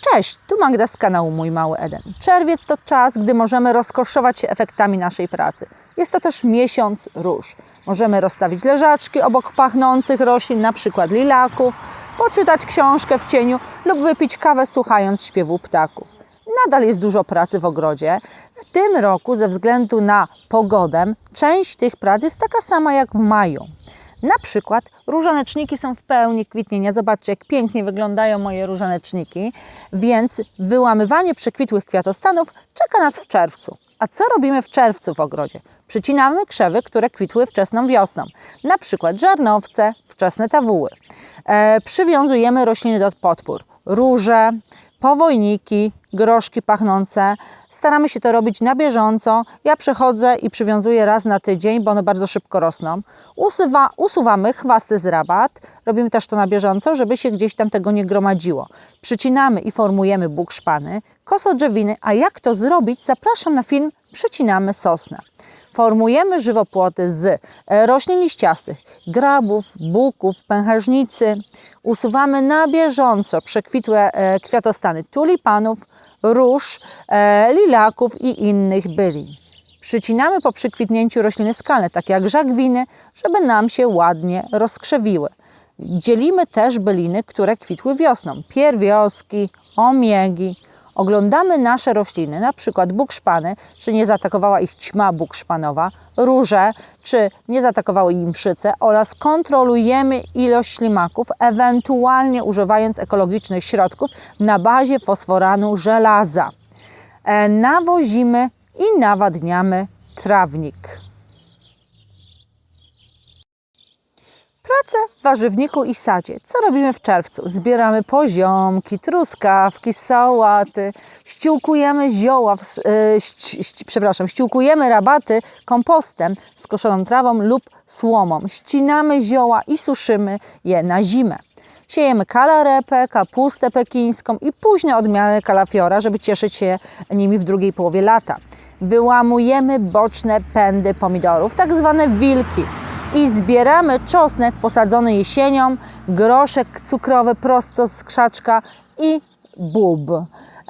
Cześć, tu Magda z kanału Mój Mały Eden. Czerwiec to czas, gdy możemy rozkoszować się efektami naszej pracy. Jest to też miesiąc róż. Możemy rozstawić leżaczki obok pachnących roślin, na przykład lilaków, poczytać książkę w cieniu lub wypić kawę słuchając śpiewu ptaków. Nadal jest dużo pracy w ogrodzie. W tym roku ze względu na pogodę część tych prac jest taka sama jak w maju. Na przykład różaneczniki są w pełni kwitnienia. Zobaczcie, jak pięknie wyglądają moje różaneczniki. Więc wyłamywanie przekwitłych kwiatostanów czeka nas w czerwcu. A co robimy w czerwcu w ogrodzie? Przycinamy krzewy, które kwitły wczesną wiosną. Na przykład żarnowce, wczesne tawuły. E, przywiązujemy rośliny do podpór. Róże, powojniki, groszki pachnące. Staramy się to robić na bieżąco. Ja przychodzę i przywiązuję raz na tydzień, bo one bardzo szybko rosną. Usuwa, usuwamy chwasty z rabat. Robimy też to na bieżąco, żeby się gdzieś tam tego nie gromadziło. Przycinamy i formujemy bukszpany, kosodrzewiny, a jak to zrobić? Zapraszam na film Przycinamy sosnę. Formujemy żywopłoty z e, roślin liściastych, grabów, buków, pęcherzycy. Usuwamy na bieżąco przekwitłe e, kwiatostany tulipanów, róż, e, lilaków i innych bylin. Przycinamy po przykwitnięciu rośliny skalne, takie jak żagwiny, żeby nam się ładnie rozkrzewiły. Dzielimy też byliny, które kwitły wiosną, pierwioski, omiegi. Oglądamy nasze rośliny, na przykład bukszpany, czy nie zaatakowała ich ćma bukszpanowa, róże, czy nie zaatakowały im mszyce oraz kontrolujemy ilość ślimaków, ewentualnie używając ekologicznych środków na bazie fosforanu żelaza. E, nawozimy i nawadniamy trawnik. Warzywniku i sadzie. Co robimy w czerwcu? Zbieramy poziomki, truskawki, sałaty, ściółkujemy zioła, e, ści- ści- przepraszam, ściółkujemy rabaty kompostem z koszoną trawą lub słomą. Ścinamy zioła i suszymy je na zimę. Siejemy kalarepę, kapustę pekińską i późne odmiany kalafiora, żeby cieszyć się nimi w drugiej połowie lata. Wyłamujemy boczne pędy pomidorów, tak zwane wilki i zbieramy czosnek posadzony jesienią, groszek cukrowy prosto z krzaczka i bób.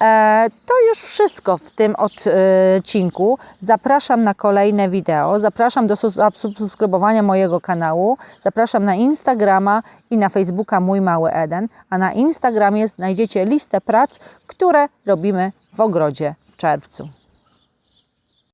E, to już wszystko w tym odcinku. Zapraszam na kolejne wideo. Zapraszam do subskrybowania mojego kanału. Zapraszam na Instagrama i na Facebooka Mój Mały Eden. A na Instagramie znajdziecie listę prac, które robimy w ogrodzie w czerwcu.